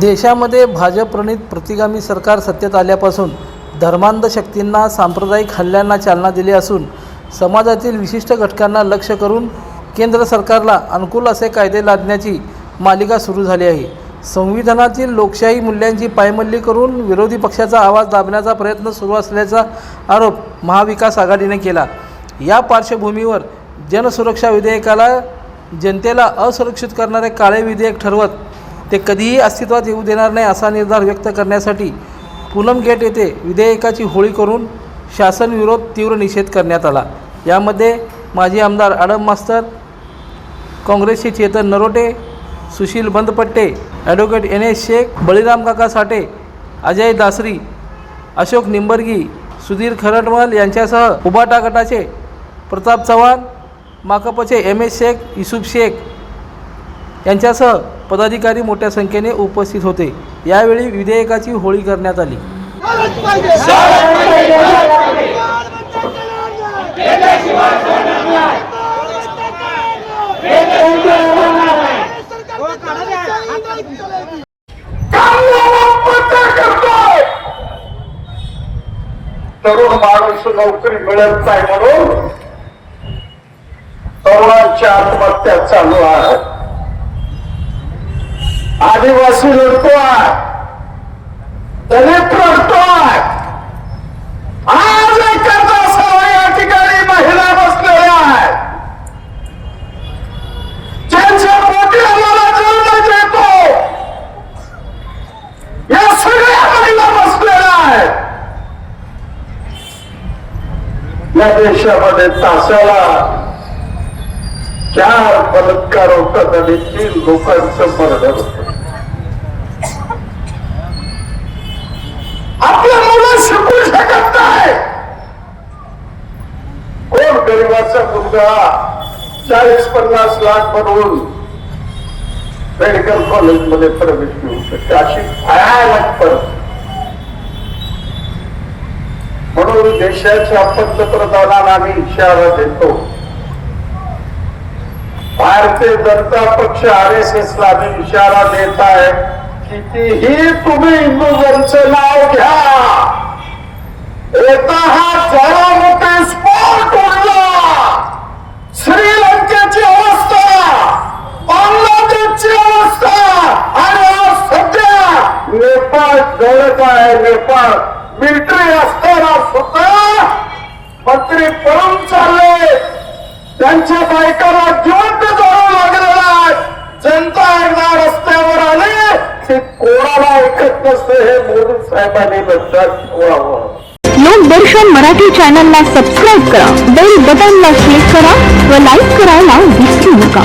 देशामध्ये भाजपप्रणित प्रतिगामी सरकार सत्तेत आल्यापासून धर्मांध शक्तींना सांप्रदायिक हल्ल्यांना चालना दिली असून समाजातील विशिष्ट घटकांना लक्ष करून केंद्र सरकारला अनुकूल असे कायदे लादण्याची मालिका सुरू झाली आहे. संविधानातील लोकशाही मूल्यांची पायमल्ली करून विरोधी पक्षाचा आवाज दाबण्याचा प्रयत्न सुरू असल्याचा आरोप महाविकास आघाडीने केला. या पार्श्वभूमीवर जनसुरक्षा विधेयकाला जनतेला असुरक्षित करणारे काळे विधेयक ठरवत ते कधीही अस्तित्वात येऊ देणार नाही असा निर्धार व्यक्त करण्यासाठी पूनम गेट येथे विधेयकाची होळी करून शासन विरोध तीव्र निषेध करण्यात आला. यामध्ये माजी आमदार आडम मास्तर काँग्रेसचे Chetan Narote Sushil Bandpatte advocate N S Shaikh Baliram Kaka Sathe Ajay Dasari Ashok Nimbargi Sudhir Kharatmal यांच्यासह उबाटा गटाचे प्रताप चव्हाण माकपचे एम एस शेख युसुफ शेख यांच्यासह पदाधिकारी मोठ्या संख्येने उपस्थित होते. यावेळी विधेयकाची होळी करण्यात आली. तरुण माणूस नोकरी मिळत नाही म्हणून तरुणांच्या आत्महत्या चालू आहे. आदिवासी लढतो आहे दलित लढतो आहे या देशामध्ये तासाला चार बलात्कार होतात आणि तीन लोकांचं मर्डर होत. आपल्या मुलं शिकू शकत नाही. कोण गरीबाचा मुलगा चाळीस पन्नास लाख बनवून मेडिकल कॉलेजमध्ये प्रवेश मिळू शकते? अशी भयानक परत म्हणून देशाच्या पंतप्रधानांना आम्ही इशारा देतो. भारतीय जनता पक्ष आर एस एस ला आम्ही इशारा देत आहे कितीही तुम्ही हिंदुजनचं नाव घ्या. येता हा जरा ज्वालामुखी स्फोट उडला. श्रीलंकेची अवस्था बांगलादेशची अवस्था आणि आज सध्या नेपाळ जवळच आहे नेपाळ. मिलिटरी असताना सुद्धा मंत्री पळून चालले. त्यांच्या बायकाला जिवंत जाऊ लागलेला आहे. जनता एकदा रस्त्यावर आली की कोणाला ऐकत नसते हे मोदी साहेबांनी लक्षात ठेवावं. लोकदर्शन मराठी चॅनलला सबस्क्राईब करा बेल बटनला क्लिक करा व लाईक करायला विसरू नका.